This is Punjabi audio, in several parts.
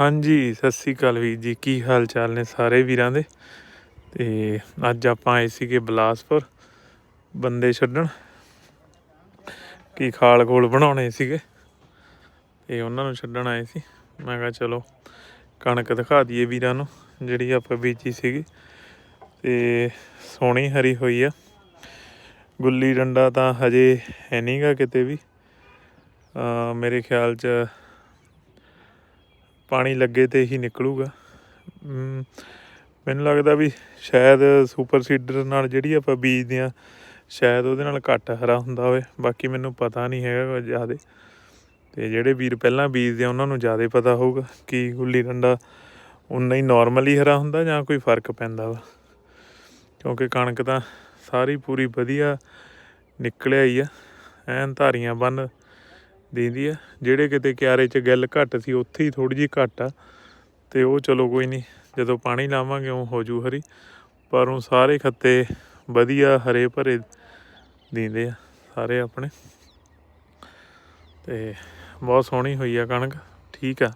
ਹਾਂਜੀ, ਸਤਿ ਸ੍ਰੀ ਅਕਾਲ ਵੀਰ ਜੀ। ਕੀ ਹਾਲ ਚਾਲ ਨੇ ਸਾਰੇ ਵੀਰਾਂ ਦੇ? ਤੇ ਅੱਜ ਆਪਾਂ ਆਏ ਸੀਗੇ ਬਲਾਸਪੁਰ ਬੰਦੇ ਛੱਡਣ। ਕੀ ਖਾਲ ਖੋਲ ਬਣਾਉਣੇ ਸੀਗੇ? ਤੇ ਉਹਨਾਂ ਨੂੰ ਛੱਡਣ ਆਏ ਸੀ। ਮੈਂ ਕਿਹਾ ਚਲੋ, ਕਣਕ ਦਿਖਾ ਦਈਏ ਵੀਰਾਂ ਨੂੰ, ਜਿਹੜੀ ਆਪਾਂ ਬੀਜੀ ਸੀਗੀ। ਤੇ ਸੋਹਣੀ ਹਰੀ ਹੋਈ ਆ। ਗੁੱਲੀ ਡੰਡਾ ਤਾਂ ਹਜੇ ਹੈ ਨਹੀਂਗਾ ਕਿਤੇ ਵੀ। ਮੇਰੇ ਖਿਆਲ 'ਚ ਪਾਣੀ ਲੱਗੇ ਤੇ ਹੀ ਨਿਕਲੂਗਾ। ਮੈਨੂੰ ਲੱਗਦਾ ਵੀ ਸ਼ਾਇਦ ਸੁਪਰ ਸੀਡਰ ਨਾਲ ਜਿਹੜੀ ਆਪਾਂ ਬੀਜਦੇ ਆ ਸ਼ਾਇਦ ਉਹਦੇ ਨਾਲ ਘੱਟ ਹਰਾ ਹੁੰਦਾ ਹੋਵੇ। ਬਾਕੀ ਮੈਨੂੰ ਪਤਾ ਨਹੀਂ ਹੈਗਾ ਜ਼ਿਆਦਾ। ਤੇ ਜਿਹੜੇ ਵੀਰ ਪਹਿਲਾਂ ਬੀਜਦੇ ਆ, ਉਹਨਾਂ ਨੂੰ ਜ਼ਿਆਦਾ ਪਤਾ ਹੋਊਗਾ ਕਿ ਗੁੱਲੀ ਡੰਡਾ ਉਨਾ ਹੀ ਨਾਰਮਲੀ ਹਰਾ ਹੁੰਦਾ ਜਾਂ ਕੋਈ ਫ਼ਰਕ ਪੈਂਦਾ ਵਾ। ਕਿਉਂਕਿ ਕਣਕ ਤਾਂ ਸਾਰੀ ਪੂਰੀ ਵਧੀਆ ਨਿਕਲਿਆ ਹੀ ਆ। ਐਨ ਧਾਰੀਆਂ ਬੰਨ ਦਿੰਦੀ ਆ। ਜਿਹੜੇ ਕਿਤੇ ਕਿਆਰੇ 'ਚ ਗਿੱਲ ਘੱਟ ਸੀ, ਉੱਥੇ ਹੀ ਥੋੜੀ ਜਿਹੀ ਘੱਟ ਆ। ਤੇ ਉਹ ਚਲੋ ਕੋਈ ਨਹੀਂ ਜਦੋਂ ਪਾਣੀ ਲਾਵਾਂਗੇ ਉਹ ਹੋ ਜੂ ਹਰੀ। ਪਰ ਉਹ ਸਾਰੇ ਖੱਤੇ ਵਧੀਆ ਹਰੇ ਭਰੇ ਦਿੰਦੇ ਆ, ਸਾਰੇ ਆਪਣੇ। ਤੇ ਬਹੁਤ ਸੋਹਣੀ ਹੋਈ ਆ ਕਣਕ, ਠੀਕ ਆ।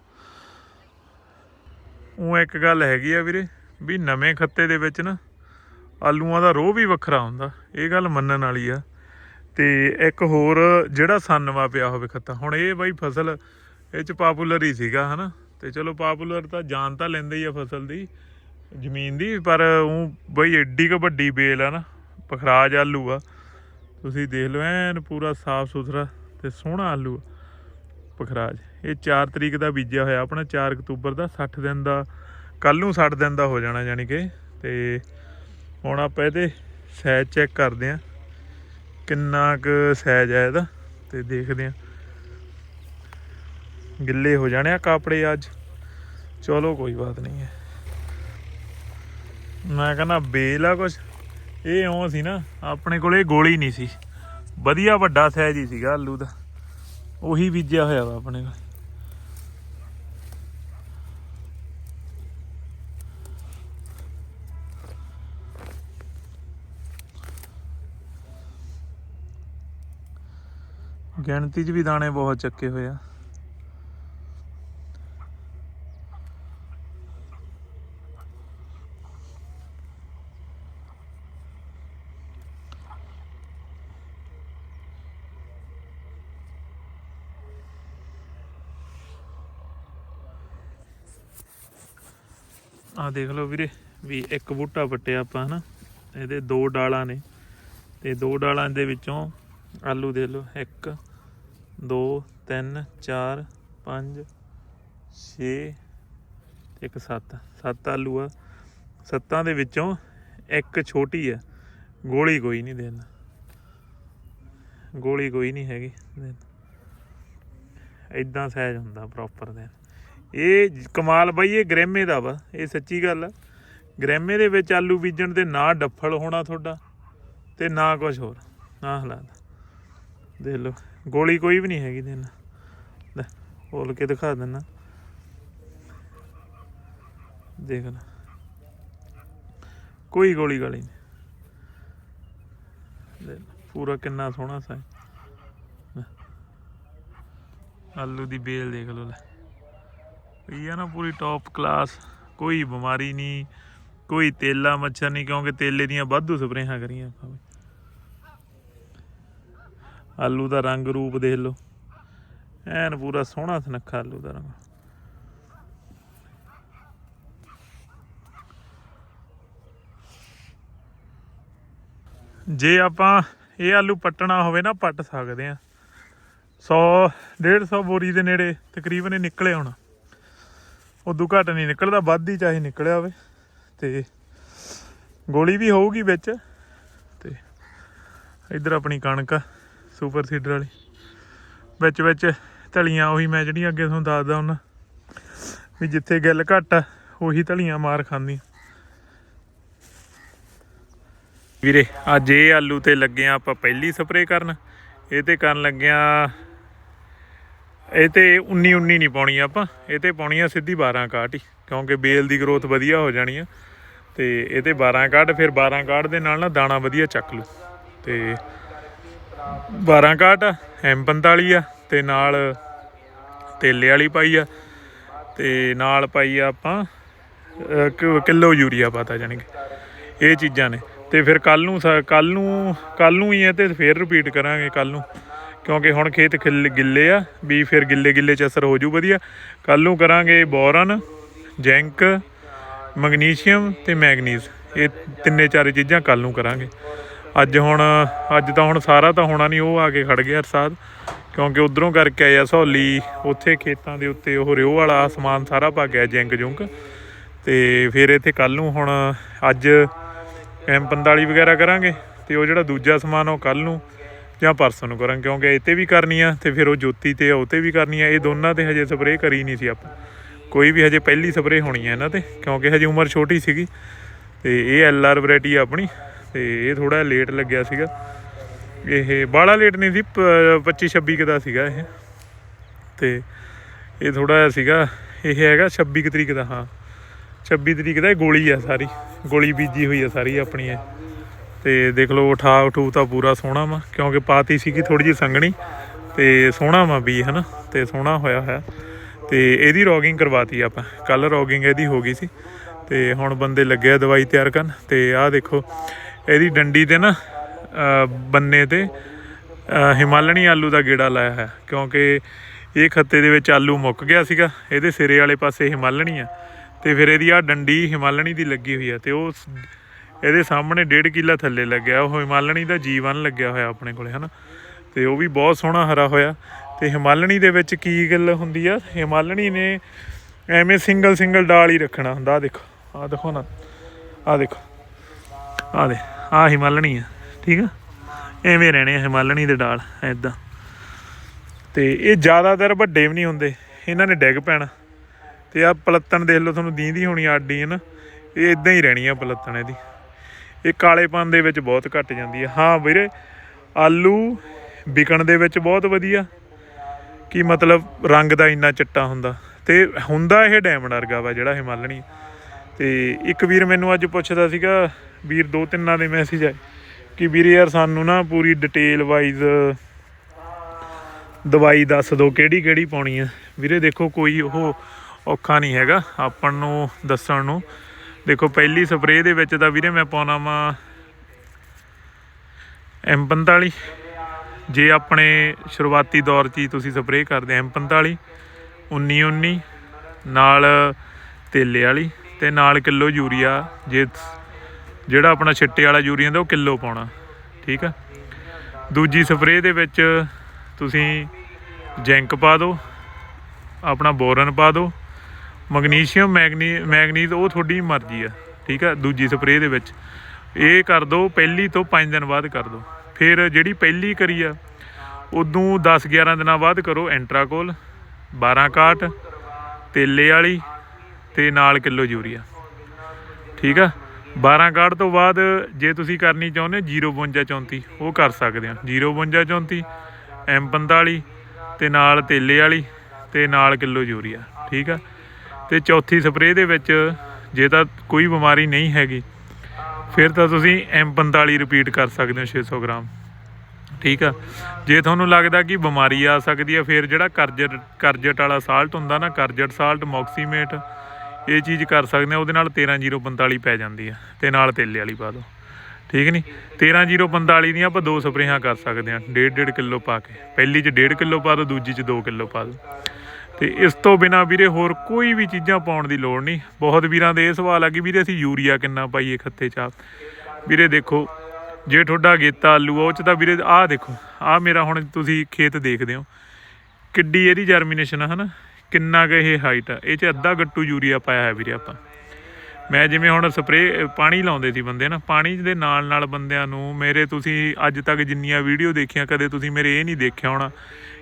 ਉਹ ਇੱਕ ਗੱਲ ਹੈਗੀ ਆ ਵੀਰੇ, ਵੀ ਨਵੇਂ ਖੱਤੇ ਦੇ ਵਿੱਚ ਨਾ ਆਲੂਆਂ ਦਾ ਰੋਹ ਵੀ ਵੱਖਰਾ ਹੁੰਦਾ, ਇਹ ਗੱਲ ਮੰਨਣ ਵਾਲੀ ਆ। ਤੇ ਇੱਕ ਹੋਰ ਜਿਹੜਾ ਸੰਨਵਾ ਪਿਆ ਹੋਵੇ ਖੱਤਾ, ਹੁਣ ਇਹ ਬਾਈ ਫਸਲ ਇਹ ਚ ਪਾਪੂਲਰ ਹੀ ਸੀਗਾ, ਹਨਾ? ਤੇ ਚਲੋ ਪਾਪੂਲਰ ਤਾਂ ਜਾਣ ਤਾਂ ਲੈਂਦੇ ਹੀ ਆ ਫਸਲ ਦੀ, ਜ਼ਮੀਨ ਦੀ, ਪਰ ਉਹ ਬਈ ਐਡੀ ਕ ਵੱਡੀ ਬੇਲ ਆ ਨਾ, ਪਖਰਾਜ ਆਲੂ ਆ। ਤੁਸੀਂ ਦੇਖ ਲਓ, ਐਨ ਪੂਰਾ ਸਾਫ਼ ਸੁਥਰਾ ਤੇ ਸੋਹਣਾ ਆਲੂ ਆ, ਪਖਰਾਜ। ਇਹ 4 ਤਰੀਕ ਦਾ ਬੀਜਿਆ ਹੋਇਆ, ਆਪਣਾ 4 ਅਕਤੂਬਰ ਦਾ 60 ਦਿਨ ਦਾ ਕੱਲ ਨੂੰ 60 ਦਿਨ ਦਾ ਹੋ ਜਾਣਾ, ਯਾਨੀ ਕਿ। ਤੇ ਹੁਣ ਆਪਾਂ ਇਹਦੇ ਸਾਈਜ਼ ਚੈੱਕ ਕਰਦੇ ਆਂ। ਕਿੰਨਾ ਕੁ ਸਾਈਜ਼ ਹੈ ਇਹਦਾ, ਤੇ ਦੇਖਦੇ ਆਂ ਗਿੱਲੇ ਹੋ ਜਾਣੇ ਆ ਕਾਪੜੇ ਅੱਜ। ਚਲੋ ਕੋਈ ਬਾਤ ਨਹੀਂ ਹੈ। ਮੈਂ ਕਹਿੰਦਾ ਬੇਲ ਆ ਕੁਛ। ਇਹ ਇਉਂ ਸੀ ਨਾ, ਆਪਣੇ ਕੋਲ ਇਹ ਗੋਲੀ ਨਹੀਂ ਸੀ। ਵਧੀਆ ਵੱਡਾ ਸਾਈਜ਼ ਹੀ ਸੀਗਾ ਆਲੂ ਦਾ। ਉਹੀ ਬੀਜਿਆ ਹੋਇਆ ਵਾ ਆਪਣੇ ਕੋਲ। ਗਿਣਤੀ 'ਚ ਵੀ ਦਾਣੇ ਬਹੁਤ ਚੱਕੇ ਹੋਏ ਆ। ਆ ਦੇਖ ਲਓ ਵੀਰੇ, ਵੀ ਇੱਕ ਬੂਟਾ ਪੱਟਿਆ ਆਪਾਂ, ਹਨਾ? ਇਹਦੇ ਦੋ ਡਾਲਾਂ ਨੇ। ਤੇ ਦੋ ਡਾਲਾਂ ਦੇ ਵਿੱਚੋਂ ਆਲੂ ਦੇ ਲਓ 1 2 3 4 5 6 ਇੱਕ 7 7 ਆਲੂ ਆ। ਸੱਤਾਂ ਦੇ ਵਿੱਚੋਂ ਇੱਕ ਛੋਟੀ ਆ। ਗੋਲੀ ਕੋਈ ਨਹੀਂ ਦੇਣ। ਗੋਲੀ ਕੋਈ ਨਹੀਂ ਹੈਗੀ ਇਦਾਂ ਸਾਈਜ਼ ਹੁੰਦਾ ਪ੍ਰੋਪਰ ਦੇ ਇਹ ਕਮਾਲ ਬਾਈ, ਇਹ ਗ੍ਰੈਮੇ ਦਾ ਵਾ। ਇਹ ਸੱਚੀ ਗੱਲ ਆ। ਗ੍ਰੈਮੇ ਦੇ ਵਿੱਚ ਆਲੂ ਬੀਜਣ ਤੇ ਨਾ ਡੱਫਲ ਹੋਣਾ ਤੁਹਾਡਾ ਤੇ ਨਾ ਕੁਝ ਹੋਰ। ਆਹ ਹਾਲਾਤ। ਦੇਖ ਲਓ। ਗੋਲੀ ਕੋਈ ਵੀ ਨਹੀਂ ਹੈਗੀ ਦੇਣਾ ਲੈ, ਖੋਲ ਕੇ ਦਿਖਾ ਦਿੰਨਾ ਦੇਖ ਲੈ। ਕੋਈ ਗੋਲੀ ਗਾਲੀ ਨਹੀਂ। ਪੂਰਾ ਕਿੰਨਾ ਸੋਹਣਾ ਸਾ ਆਲੂ ਦੀ ਬੇਲ ਦੇਖ ਲਓ, ਲੈ। ਇਹ ਆ ਨਾ ਪੂਰੀ ਟੌਪ ਕਲਾਸ ਕੋਈ ਬਿਮਾਰੀ ਨਹੀਂ, ਕੋਈ ਤੇਲਾ ਮੱਛਰ ਨਹੀਂ, ਕਿਉਂਕਿ ਤੇਲੇ ਦੀਆਂ ਵਾਧੂ ਸਪਰੇਹਾਂ ਕਰੀਆਂ ਆਪਾਂ। ਆਲੂ ਦਾ ਰੰਗ ਰੂਪ ਦੇਖ ਲਓ। ਐਨ ਪੂਰਾ ਸੋਹਣਾ ਸੁਨੱਖਾ ਆਲੂ ਦਾ ਰੰਗ। ਜੇ ਆਪਾਂ ਇਹ ਆਲੂ ਪੱਟਣਾ ਹੋਵੇ ਨਾ, ਪੱਟ ਸਕਦੇ ਆ 100 150 ਬੋਰੀ ਦੇ ਨੇੜੇ ਤਕਰੀਬਨ ਇਹ ਨਿਕਲੇ ਹੁਣ। ਉਦੋਂ ਘੱਟ ਨਹੀਂ ਨਿਕਲਦਾ, ਵੱਧ ਹੀ ਚਾਹੇ ਨਿਕਲਿਆ ਹੋਵੇ। ਤੇ ਗੋਲੀ ਵੀ ਹੋਊਗੀ ਵਿੱਚ। ਤੇ ਇੱਧਰ ਆਪਣੀ ਕਣਕ ਆ। ਸੁਪਰ ਸੀਡਰ ਵਾਲੀ। ਵਿੱਚ ਵਿੱਚ ਧਲੀਆਂ ਉਹੀ ਮੈਂ ਜਿਹੜੀਆਂ ਅੱਗੇ ਤੁਹਾਨੂੰ ਦੱਸਦਾ ਹੁਣ ਵੀ ਜਿੱਥੇ ਗਿੱਲ ਘੱਟ ਆ, ਉਹੀ ਧਲੀਆਂ ਮਾਰ ਖਾਂਦੀ। ਵੀਰੇ, ਅੱਜ ਇਹ ਆਲੂ ਤੇ ਲੱਗੇ ਆ ਆਪਾਂ ਪਹਿਲੀ ਸਪਰੇਅ ਕਰਨ। ਇਹ ਤੇ ਕਰਨ ਲੱਗਿਆ ਇਹ ਤੇ 19 19 ਨਹੀਂ ਪਾਉਣੀ ਆਪਾਂ। ਇਹ ਤੇ ਪਾਉਣੀ ਆ ਸਿੱਧੀ 12 ਕਾਟ ਹੀ, ਕਿਉਂਕਿ ਬੇਲ ਦੀ ਗਰੋਥ ਵਧੀਆ ਹੋ ਜਾਣੀ ਆ। ਤੇ ਇਹ ਤੇ 12 ਕਾਟ ਫਿਰ 12 ਕਾਟ ਦੇ ਨਾਲ ਨਾ ਦਾਣਾ ਵਧੀਆ ਚੱਕ ਲੂ ਤੇ 12 ਕਾਟ ਐਮ45 ਆ, ਤੇ ਨਾਲ ਤੇਲੇ ਵਾਲੀ ਪਾਈ ਆ, ਤੇ ਨਾਲ ਪਾਈ ਆ ਆਪਾਂ ਕਿ- ਕਿਲੋ ਯੂਰੀਆ ਪਾਤਾ ਜਾਣੀ ਕਿ, ਇਹ ਚੀਜ਼ਾਂ ਨੇ। ਤੇ ਫਿਰ ਕੱਲ ਨੂੰ ਕੱਲ ਨੂੰ ਕੱਲ ਨੂੰ ਹੀ ਹੈ ਤੇ ਫਿਰ ਰਿਪੀਟ ਕਰਾਂਗੇ ਕੱਲ ਨੂੰ, ਕਿਉਂਕਿ ਹੁਣ ਖੇਤ ਖਿੱਲ- ਗਿੱਲੇ ਆ, ਵੀ ਫਿਰ ਗਿੱਲੇ ਗਿੱਲੇ ਚ ਅਸਰ ਹੋ ਜੂ ਵਧੀਆ। ਕੱਲ ਨੂੰ ਕਰਾਂਗੇ ਬੋਰਨ, ਜ਼ੈਂਕ, ਮੈਗਨੀਸ਼ੀਅਮ ਤੇ ਮੈਗਨੀਜ਼, ਇਹ ਤਿੰਨੇ ਚਾਰੇ ਚੀਜ਼ਾਂ ਕੱਲ ਨੂੰ ਕਰਾਂਗੇ। ਅੱਜ ਹੁਣ, ਅੱਜ ਤਾਂ ਹੁਣ ਸਾਰਾ ਤਾਂ ਹੋਣਾ ਨਹੀਂ, ਉਹ ਆ ਕੇ ਖੜ ਗਿਆ ਅਰਸਾਦ। ਕਿਉਂਕਿ ਉਧਰੋਂ ਕਰਕੇ ਆਇਆ ਸਹੌਲੀ ਉੱਥੇ ਖੇਤਾਂ ਦੇ ਉੱਤੇ ਉਹ ਰਿਓ ਵਾਲਾ ਸਮਾਨ ਸਾਰਾ ਪਾ ਗਿਆ ਜਿੰਕ ਜੁੰਕ। ਤੇ ਫਿਰ ਇੱਥੇ ਕੱਲ ਨੂੰ ਹੁਣ ਅੱਜ M45 ਵਗੈਰਾ ਕਰਾਂਗੇ, ਤੇ ਉਹ ਜਿਹੜਾ ਦੂਜਾ ਸਮਾਨ ਉਹ ਕੱਲ ਨੂੰ ਜਾਂ ਪਰਸੋਂ ਨੂੰ ਕਰਾਂਗੇ, ਕਿਉਂਕਿ ਇਹ 'ਤੇ ਵੀ ਕਰਨੀ ਆ, ਤੇ ਫਿਰ ਉਹ ਜੋਤੀ ਤੇ ਉਹ ਤੇ ਵੀ ਕਰਨੀ ਆ, ਇਹ ਦੋਨਾਂ ਤੇ ਹਜੇ ਸਪਰੇਅ ਕਰੀ ਨਹੀਂ ਸੀ ਆਪਾਂ। ਕੋਈ ਵੀ ਹਜੇ ਪਹਿਲੀ ਸਪਰੇਅ ਹੋਣੀ ਹੈ ਇਹਨਾਂ ਤੇ, ਕਿਉਂਕਿ ਹਜੇ ਉਮਰ ਛੋਟੀ ਸੀਗੀ, ਤੇ ਇਹ ਐਲ ਆਰ ਵੈਰਾਈਟੀ ਆ ਆਪਣੀ। ਤੇ ਇਹ ਥੋੜਾ ਲੇਟ ਲੱਗਿਆ ਸੀਗਾ। ਇਹ ਬਾਹਲਾ ਲੇਟ ਨਹੀਂ ਸੀ 25 26 ਕੁ ਦਾ ਸੀਗਾ ਇਹ। ਤੇ ਇਹ ਥੋੜਾ ਜਿਹਾ ਸੀਗਾ, ਇਹ ਹੈਗਾ 26 ਕੁ ਤਰੀਕ ਦਾ, ਹਾਂ। 26 ਤਰੀਕ ਦਾ ਇਹ ਗੋਲੀ ਆ ਸਾਰੀ, ਗੋਲੀ ਬੀਜੀ ਹੋਈ ਆ ਸਾਰੀ ਆਪਣੀ ਇਹ। ਤੇ ਦੇਖ ਲਓ ਉਠਾ ਉਠੂ ਤਾਂ ਪੂਰਾ ਸੋਹਣਾ ਵਾ, ਕਿਉਂਕਿ ਪਾਤੀ ਸੀਗੀ ਥੋੜੀ ਜਿਹੀ ਸੰਘਣੀ, ਤੇ ਸੋਹਣਾ ਵਾ ਵੀ, ਹਨਾ, ਤੇ ਸੋਹਣਾ ਹੋਇਆ ਹੋਇਆ। ਤੇ ਇਹਦੀ ਰੋਗਿੰਗ ਕਰਵਾਤੀ ਆਪਾਂ ਕੱਲ ਰੋਗਿੰਗ ਇਹਦੀ ਹੋ ਗਈ ਸੀ। ਤੇ ਹੁਣ ਬੰਦੇ ਲੱਗੇ ਆ ਦਵਾਈ ਤਿਆਰ ਕਰਨ, ਤੇ ਆਹ ਦੇਖੋ ਇਹਦੀ ਡੰਡੀ ਤੇ ਨਾ ਬੰਨੇ ਤੇ ਹਿਮਾਲਣੀ ਆਲੂ ਦਾ ਗੇੜਾ ਲਾਇਆ ਹੈ ਕਿਉਂਕਿ ਇਹ ਖੱਤੇ ਦੇ ਵਿੱਚ ਆਲੂ ਮੁੱਕ ਗਿਆ ਸੀਗਾ, ਇਹਦੇ ਸਿਰੇ ਵਾਲੇ ਪਾਸੇ ਹਿਮਾਲਣੀ ਆ। ਤੇ ਫਿਰ ਇਹਦੀ ਆ ਡੰਡੀ ਹਿਮਾਲਣੀ ਦੀ ਲੱਗੀ ਹੋਈ ਆ ਤੇ ਉਹ ਇਹਦੇ ਸਾਹਮਣੇ 1.5 ਕਿੱਲਾ ਥੱਲੇ ਲੱਗਿਆ। ਉਹ ਹਿਮਾਲਣੀ ਦਾ ਜੀਵਨ ਲੱਗਿਆ ਹੋਇਆ ਆਪਣੇ ਕੋਲੇ, ਹਨਾ? ਤੇ ਉਹ ਵੀ ਬਹੁਤ ਸੋਹਣਾ ਹਰਾ ਹੋਇਆ। ਤੇ ਹਿਮਾਲਣੀ ਦੇ ਵਿੱਚ ਕੀ ਗੱਲ ਹੁੰਦੀ ਆ? ਹਿਮਾਲਣੀ ਨੇ ਐਵੇਂ ਸਿੰਗਲ ਸਿੰਗਲ ਡਾਲ ਹੀ ਰੱਖਣਾ ਹੁੰਦਾ। ਆ ਦੇਖੋ ਆ ਦੇਖੋ ਨਾ। ਆ ਦੇਖੋ। ਆ ਦੇ, ਆ ਹਿਮਾਲਣੀ ਆ, ਠੀਕ ਆ? ਐਵੇਂ ਰਹਿਣੇ ਆ ਹਿਮਾਲਣੀ ਦੇ ਡਾਲ ਐਦਾਂ ਤੇ ਇਹ ਜ਼ਿਆਦਾਤਰ ਵੱਡੇ ਵੀ ਨਹੀਂ ਹੁੰਦੇ, ਇਹਨਾਂ ਨੇ ਡਿੱਗ ਪੈਣਾ। ਤੇ ਆ ਪਲੱਤਣ ਦੇਖ ਲਓ, ਤੁਹਾਨੂੰ ਦੀਂਦੀ ਹੋਣੀ ਆਡੀ ਹੈ ਇਹ ਇਦਾਂ ਹੀ ਰਹਿਣੀ ਆ ਪਲੱਤਣ ਇਹਦੀ। ਇਹ ਕਾਲੇਪਨ ਦੇ ਵਿੱਚ ਬਹੁਤ ਘਟ ਜਾਂਦੀ ਹੈ ਹਾਂ ਵੀਰੇ, ਆਲੂ ਵਿਕਣ ਦੇ ਵਿੱਚ ਬਹੁਤ ਵਧੀਆ। ਕੀ ਮਤਲਬ ਰੰਗ ਦਾ ਇੰਨਾ ਚਿੱਟਾ ਹੁੰਦਾ। ਤੇ ਹੁੰਦਾ ਇਹ ਡਾਇਮੰਡ ਵਰਗਾ ਵਾ ਜਿਹੜਾ ਹਿਮਾਲਣੀ ਤੇ ਇੱਕ ਵੀਰ ਮੈਨੂੰ ਅੱਜ ਪੁੱਛਦਾ ਸੀਗਾ ਵੀਰ, ਦੋ ਤਿੰਨਾਂ ਦੇ ਮੈਸੇਜ ਆਏ ਕਿ ਵੀਰੇ ਯਾਰ ਸਾਨੂੰ ਨਾ ਪੂਰੀ ਡਿਟੇਲ ਵਾਈਜ਼ ਦਵਾਈ ਦੱਸ ਦਿਓ ਕਿਹੜੀ ਕਿਹੜੀ ਪਾਉਣੀ ਆ। ਵੀਰੇ ਦੇਖੋ, ਕੋਈ ਉਹ ਔਖਾ ਨਹੀਂ ਹੈਗਾ ਆਪਾਂ ਨੂੰ ਦੱਸਣ ਨੂੰ। ਦੇਖੋ, ਪਹਿਲੀ ਸਪਰੇਅ ਦੇ ਵਿੱਚ ਤਾਂ ਵੀਰੇ ਮੈਂ ਪਾਉਣਾ ਵਾ M45 ਜੇ ਆਪਣੇ ਸ਼ੁਰੂਆਤੀ ਦੌਰ 'ਚ ਹੀ ਤੁਸੀਂ ਸਪਰੇਅ ਕਰਦੇ M45 19 19 ਨਾਲ ਤੇਲੇ ਵਾਲੀ ਤੇ ਨਾਲ ਕਿਲੋ ਯੂਰੀਆ ਜੇ ਜਿਹੜਾ ਆਪਣਾ ਛਿੱਟੇ ਵਾਲਾ ਯੂਰੀਆ ਦਾ ਉਹ ਕਿਲੋ ਪਾਉਣਾ, ਠੀਕ ਆ? ਦੂਜੀ ਸਪਰੇਅ ਦੇ ਵਿੱਚ ਤੁਸੀਂ ਜੈਂਕ ਪਾ ਦਿਓ, ਆਪਣਾ ਬੋਰਨ ਪਾ ਦਿਓ, ਮੈਗਨੀਸ਼ੀਅਮ, ਮੈਗਨੀ, ਮੈਗਨੀਜ਼ ਉਹ ਤੁਹਾਡੀ ਮਰਜ਼ੀ ਆ, ਠੀਕ ਆ? ਦੂਜੀ ਸਪਰੇਅ ਦੇ ਵਿੱਚ ਇਹ ਕਰ ਦਿਓ, ਪਹਿਲੀ ਤੋਂ 5 ਦਿਨ ਬਾਅਦ ਕਰ ਦਿਓ। ਫਿਰ ਜਿਹੜੀ ਪਹਿਲੀ ਕਰੀ ਆ, ਉਦੋਂ 10 11 ਦਿਨਾਂ ਬਾਅਦ ਕਰੋ ਐਂਟਰਾਕੋਲ 12 ਕਾਟ ਤੇਲੇ ਵਾਲੀ ਤੇ ਨਾਲ ਕਿਲੋ ਯੂਰੀਆ, ਠੀਕ ਆ? 12 ਕਾਟ ਤੋਂ ਬਾਅਦ ਜੇ ਤੁਸੀਂ ਕਰਨੀ ਚਾਹੁੰਦੇ ਹੋ 052 34 ਉਹ ਕਰ ਸਕਦੇ ਹੋ। 052 34 M45 ਤੇ ਨਾਲ ਤੇਲੇ ਵਾਲੀ ਤੇ ਨਾਲ ਕਿਲੋ ਯੂਰੀਆ, ਠੀਕ ਆ? ਤੇ ਚੌਥੀ ਸਪਰੇਅ ਦੇ ਵਿੱਚ ਜੇ ਤਾਂ ਕੋਈ ਬਿਮਾਰੀ ਨਹੀਂ ਹੈਗੀ, ਫਿਰ ਤਾਂ ਤੁਸੀਂ M45 ਰਿਪੀਟ ਕਰ ਸਕਦੇ ਹੋ 600 ਗ੍ਰਾਮ, ਠੀਕ ਆ? ਜੇ ਤੁਹਾਨੂੰ ਲੱਗਦਾ ਕਿ ਬਿਮਾਰੀ ਆ ਸਕਦੀ ਆ, ਫਿਰ ਜਿਹੜਾ ਕਰਜਟ ਕਰਜਟ ਵਾਲਾ ਸਾਲਟ ਹੁੰਦਾ ਨਾ, ਕਰਜਟ ਸਾਲਟ ਮੌਕਸੀਮੇਟ ਇਹ ਚੀਜ਼ ਕਰ ਸਕਦੇ ਆ ਉਹਦੇ ਨਾਲ 13045 ਪੈ ਜਾਂਦੀ ਆ ਤੇ ਨਾਲ ਤੇਲੇ ਵਾਲੀ ਪਾ ਦਿਓ ਠੀਕ ਨਹੀਂ 13045 ਦੀਆਂ ਆਪਾਂ ਦੋ ਸਪਰੇਹਾਂ ਕਰ ਸਕਦੇ ਆ 1.5 ਕਿਲੋ ਪਾ ਕੇ। ਪਹਿਲੀ 'ਚ 1.5 ਕਿਲੋ ਪਾ ਦਿਓ ਦੂਜੀ 'ਚ 2 ਕਿਲੋ ਪਾ ਦਿਓ ਤੇ ਇਸ ਤੋਂ ਬਿਨਾ ਵੀਰੇ ਹੋਰ ਕੋਈ ਵੀ ਚੀਜ਼ਾਂ ਪਾਉਣ ਦੀ ਲੋੜ ਨਹੀਂ ਬਹੁਤ ਵੀਰਾਂ ਦੇ ਇਹ ਸਵਾਲ ਆ ਕਿ ਵੀਰੇ ਅਸੀਂ ਯੂਰੀਆ ਕਿੰਨਾ ਪਾਈਏ ਖੱਤੇ ਚ ਆਪ? ਵੀਰੇ ਦੇਖੋ ਜੇ ਤੁਹਾਡਾ ਗੇਤਾ ਆਲੂ ਆ, ਉਹ ਚ ਤਾਂ ਵੀਰੇ ਆਹ ਦੇਖੋ ਆਹ ਮੇਰਾ ਹੁਣ ਤੁਸੀਂ ਖੇਤ ਦੇਖਦੇ ਹੋ। ਕਿੱਡੀ ਇਹਦੀ ਜਰਮੀਨੇਸ਼ਨ ਆ ਹਨਾ? ਕਿੰਨਾ ਕੁ ਇਹ ਹਾਈਟ ਆ। ਇਹ ਚ ਅੱਧਾ ਗੱਟੂ ਯੂਰੀਆ ਪਾਇਆ ਹੈ ਵੀਰੇ ਆਪਾਂ। ਮੈਂ ਜਿਵੇਂ ਹੁਣ ਸਪਰੇ ਪਾਣੀ ਲਾਉਂਦੇ ਸੀ ਬੰਦੇ ਨਾ, ਪਾਣੀ ਦੇ ਨਾਲ ਨਾਲ ਬੰਦਿਆਂ ਨੂੰ ਮੇਰੇ ਤੁਸੀਂ ਅੱਜ ਤੱਕ ਜਿੰਨੀਆਂ ਵੀਡੀਓ ਦੇਖੀਆਂ, ਕਦੇ ਤੁਸੀਂ ਮੇਰੇ ਇਹ ਨਹੀਂ ਦੇਖਿਆ ਹੋਣਾ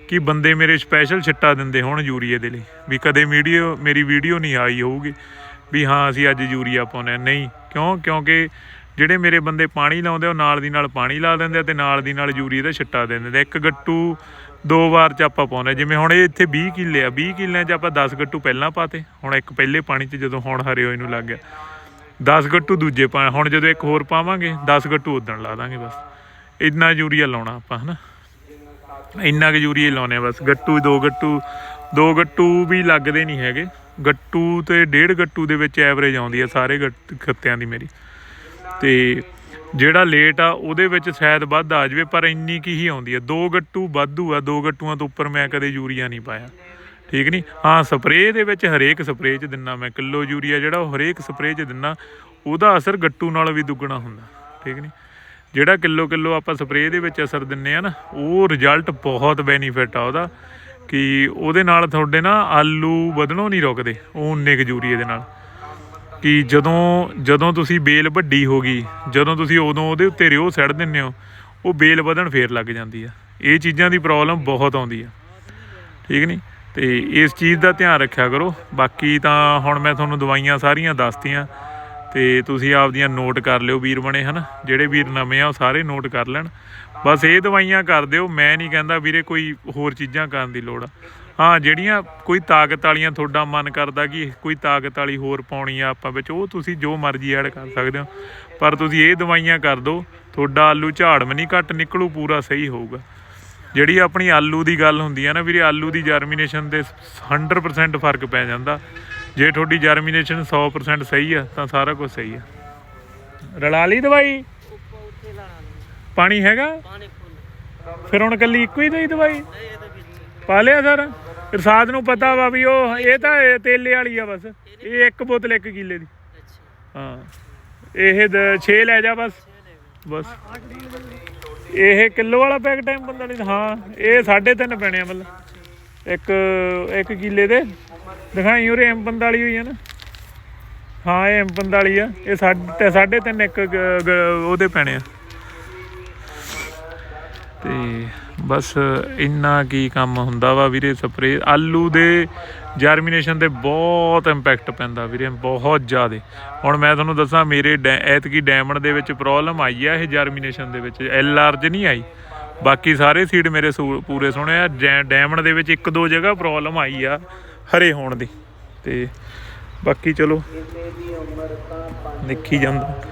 ਕਿ ਬੰਦੇ ਮੇਰੇ ਸਪੈਸ਼ਲ ਛਿੱਟਾ ਦਿੰਦੇ ਹੋਣ ਯੂਰੀਏ ਦੇ ਲਈ। ਵੀ ਕਦੇ ਵੀਡੀਓ ਮੇਰੀ ਵੀਡੀਓ ਨਹੀਂ ਆਈ ਹੋਊਗੀ ਵੀ ਹਾਂ, ਅਸੀਂ ਅੱਜ ਯੂਰੀਆ ਪਾਉਣਾ ਨਹੀਂ, ਕਿਉਂ? ਕਿਉਂਕਿ ਜਿਹੜੇ ਮੇਰੇ ਬੰਦੇ ਪਾਣੀ ਲਾਉਂਦੇ ਉਹ ਨਾਲ ਦੀ ਨਾਲ ਪਾਣੀ ਲਾ ਦਿੰਦੇ ਆ ਤੇ ਨਾਲ ਦੀ ਨਾਲ ਯੂਰੀਏ ਦਾ ਛਿੱਟਾ ਦੇ ਦਿੰਦੇ ਆ। ਇੱਕ ਗੱਟੂ ਦੋ ਵਾਰ ਚ ਆਪਾਂ ਪਾਉਂਦੇ ਆ। ਜਿਵੇਂ ਹੁਣ ਇਹ ਇੱਥੇ 20 ਕਿੱਲੇ ਆ 20 ਕਿੱਲਿਆਂ ਚ ਆਪਾਂ 10 ਗੱਟੂ ਪਹਿਲਾਂ ਪਾਤੇ। ਹੁਣ ਇੱਕ ਪਹਿਲੇ ਪਾਣੀ ਚ ਜਦੋਂ ਹੁਣ ਹਰੇ ਹੋਏ ਨੂੰ ਲੱਗ ਗਿਆ। 10 ਗੱਟੂ ਦੂਜੇ ਪਾ, ਹੁਣ ਜਦੋਂ ਇੱਕ ਹੋਰ ਪਾਵਾਂਗੇ 10 ਗੱਟੂ ਉਦਣ ਲਾ ਦਾਂਗੇ ਬਸ। ਇੰਨਾ ਯੂਰੀਆ ਲਾਉਣਾ ਆਪਾਂ, ਹਨਾ? ਇੰਨਾ ਕੁ ਯੂਰੀਆ ਹੀ ਲਾਉਨੇ ਬਸ। ਗੱਟੂ ਦੋ ਗੱਟੂ ਦੋ ਗੱਟੂ ਵੀ ਲੱਗਦੇ ਨਹੀਂ ਹੈਗੇ। ਗੱਟੂ ਤੇ ਡੇਢ ਗੱਟੂ ਦੇ ਵਿੱਚ ਐਵਰੇਜ ਆਉਂਦੀ ਆ, ਸਾਰੇ ਗੱਟ- ਖੱਤਿਆਂ ਦੀ ਮੇਰੀ। ਤੇ ਜਿਹੜਾ ਲੇਟ ਆ, ਉਹਦੇ ਵਿੱਚ ਸ਼ਾਇਦ ਵੱਧ ਆ ਜਾਵੇ, ਪਰ ਇੰਨੀ ਕੀ ਹੀ ਆਉਂਦੀ ਆ। ਦੋ ਗੱਟੂ ਵਾਧੂ ਆ, ਦੋ ਗੱਟੂਆਂ ਤੋਂ ਉੱਪਰ ਮੈਂ ਕਦੇ ਯੂਰੀਆ ਨਹੀਂ ਪਾਇਆ। ਠੀਕ ਨਹੀਂ ਹਾਂ ਸਪਰੇਅ ਦੇ ਵਿੱਚ ਹਰੇਕ ਸਪਰੇਅ 'ਚ ਦਿੰਨਾ ਮੈਂ, ਕਿਲੋ ਯੂਰੀਆ ਜਿਹੜਾ ਉਹ ਹਰੇਕ ਸਪਰੇਅ 'ਚ ਦਿੰਨਾ, ਉਹਦਾ ਅਸਰ ਗੱਟੂ ਨਾਲ ਵੀ ਦੁੱਗਣਾ ਹੁੰਦਾ। ਠੀਕ ਨਹੀਂ ਜਿਹੜਾ ਕਿਲੋ ਕਿਲੋ ਆਪਾਂ ਸਪਰੇਅ ਦੇ ਵਿੱਚ ਅਸਰ ਦਿੰਨੇ ਆ ਨਾ, ਉਹ ਰਿਜ਼ਲਟ ਬਹੁਤ ਬੈਨੀਫਿਟ ਆ ਉਹਦਾ, ਕਿ ਉਹਦੇ ਨਾਲ ਤੁਹਾਡੇ ਨਾ ਆਲੂ ਵਧਣੋਂ ਨਹੀਂ ਰੁਕਦੇ, ਉਹ ਉਨੇ ਕੁ ਯੂਰੀਏ ਦੇ ਨਾਲ। ਕਿ ਜਦੋਂ ਜਦੋਂ ਤੁਸੀਂ ਬੇਲ ਵੱਡੀ ਹੋ ਗਈ, ਜਦੋਂ ਤੁਸੀਂ ਉਦੋਂ ਉਹਦੇ ਉੱਤੇ ਰਿਓ ਸੜ ਦਿੰਦੇ ਹੋ, ਉਹ ਬੇਲ ਵਧਣ ਫੇਰ ਲੱਗ ਜਾਂਦੀ ਆ। ਇਹ ਚੀਜ਼ਾਂ ਦੀ ਪ੍ਰੋਬਲਮ ਬਹੁਤ ਆਉਂਦੀ ਆ। ਠੀਕ ਨਹੀਂ ਤੇ ਇਸ ਚੀਜ਼ ਦਾ ਧਿਆਨ ਰੱਖਿਆ ਕਰੋ। ਬਾਕੀ ਤਾਂ ਹੁਣ ਮੈਂ ਤੁਹਾਨੂੰ ਦਵਾਈਆਂ ਸਾਰੀਆਂ ਦੱਸਤੀਆਂ, ਤੇ ਤੁਸੀਂ ਆਪਦੀਆਂ ਨੋਟ ਕਰ ਲਿਓ ਵੀਰ ਬਣੇ, ਹਨ? ਜਿਹੜੇ ਵੀਰ ਨਵੇਂ ਆ, ਉਹ ਸਾਰੇ ਨੋਟ ਕਰ ਲੈਣ। ਬਸ ਇਹ ਦਵਾਈਆਂ ਕਰ ਦਿਓ। ਮੈਂ ਨਹੀਂ ਕਹਿੰਦਾ ਵੀਰੇ ਕੋਈ ਹੋਰ ਚੀਜ਼ਾਂ ਕਰਨ ਦੀ ਲੋੜ ਆ। ਹਾਂ ਜਿਹੜੀਆਂ ਕੋਈ ਤਾਕਤ ਵਾਲੀਆਂ ਤੁਹਾਡਾ ਮਨ ਕਰਦਾ ਕਿ ਕੋਈ ਤਾਕਤ ਵਾਲੀ ਹੋਰ ਪਾਉਣੀ ਆ ਆਪਾਂ ਵਿੱਚ ਉਹ ਤੁਸੀਂ ਜੋ ਮਰਜ਼ੀ ਐਡ ਕਰ ਸਕਦੇ ਹੋ। ਪਰ ਤੁਸੀਂ ਇਹ ਦਵਾਈਆਂ ਕਰ ਦਿਓ ਤੁਹਾਡਾ ਆਲੂ ਝਾੜ ਵੀ ਨਹੀਂ ਘੱਟ ਨਿਕਲੂ ਪੂਰਾ ਸਹੀ ਹੋਊਗਾ। ਜਿਹੜੀ ਆਪਣੀ ਆਲੂ ਦੀ ਗੱਲ ਹੁੰਦੀ ਆ ਨਾ ਵੀਰੇ ਆਲੂ ਦੀ ਜਰਮੀਨੇਸ਼ਨ ਦੇ 100% ਫ਼ਰਕ ਪੈ ਜਾਂਦਾ। ਜੇ ਤੁਹਾਡੀ ਜਰਮੀਨੇਸ਼ਨ 100% ਸਹੀ ਆ ਤਾਂ ਸਾਰਾ ਕੁਝ ਸਹੀ ਆ। ਰਲਾ ਲਈ ਦਵਾਈ? ਪਾਣੀ ਹੈਗਾ? ਫਿਰ ਹੁਣ ਕੱਲੀ ਇੱਕੋ ਹੀ ਦਈ ਦਵਾਈ? ਪਾ ਲਿਆ ਸਰ? ਇਰਸਾਦ ਨੂੰ ਪਤਾ ਵਾ ਵੀ ਉਹ, ਇਹ ਤਾਂ ਇਹ ਤੇਲੇ ਵਾਲੀ ਆ ਬਸ। ਇਹ ਇੱਕ ਬੋਤਲ ਇੱਕ ਕਿੱਲੇ ਦੀ। ਹਾਂ। ਇਹ 6 ਲੈ ਜਾ ਬਸ। ਬਸ। ਇਹ ਕਿਲੋ ਵਾਲਾ ਪੈਕ ਟਾਈਮ ਬੰਦਾ ਨਹੀਂ ਹਾਂ, ਇਹ 3.5 ਪੈਣੇ ਆ ਮਤਲਬ। ਇੱਕ ਇੱਕ ਕਿੱਲੇ ਦੇ। ਦਿਖਾਈ ਉਰੇ ਐਮ 45 ਹੋਈ ਆ ਨਾ। ਹਾਂ, ਇਹ ਐਮ 45 ਆ। ਇਹ ਸਾਢੇ ਸਾਢੇ ਤਿੰਨ ਇੱਕ ਉਹਦੇ ਪੈਣੇ ਆ। ਤੇ ਬਸ ਇੰਨਾ ਕੀ ਕੰਮ ਹੁੰਦਾ ਵਾ ਵੀਰੇ ਸਪਰੇ ਆਲੂ ਦੇ ਜਰਮੀਨੇਸ਼ਨ ਤੇ ਬਹੁਤ ਇੰਪੈਕਟ ਪੈਂਦਾ ਵੀਰੇ, ਬਹੁਤ ਜ਼ਿਆਦਾ। ਹੁਣ ਮੈਂ ਤੁਹਾਨੂੰ ਦੱਸਾਂ, ਮੇਰੇ ਡੈ- ਐਤਕੀ ਡਾਇਮੰਡ ਦੇ ਵਿੱਚ ਪ੍ਰੋਬਲਮ ਆਈ ਆ, ਇਹ ਜਰਮੀਨੇਸ਼ਨ ਦੇ ਵਿੱਚ ਐਲ ਆਰਜ ਨਹੀਂ ਆਈ। ਬਾਕੀ ਸਾਰੇ ਸੀਡ ਮੇਰੇ ਸੂ- ਪੂਰੇ ਸੋਹਣੇ ਆ, ਜੈ- ਡਾਇਮੰਡ ਦੇ ਵਿੱਚ ਇੱਕ ਦੋ ਜਗ੍ਹਾ ਪ੍ਰੋਬਲਮ ਆਈ ਆ, ਹਰੇ ਹੋਣ ਦੀ। ਤੇ ਬਾਕੀ ਚਲੋ ਦੇਖੀ ਜਾਂਦਾ।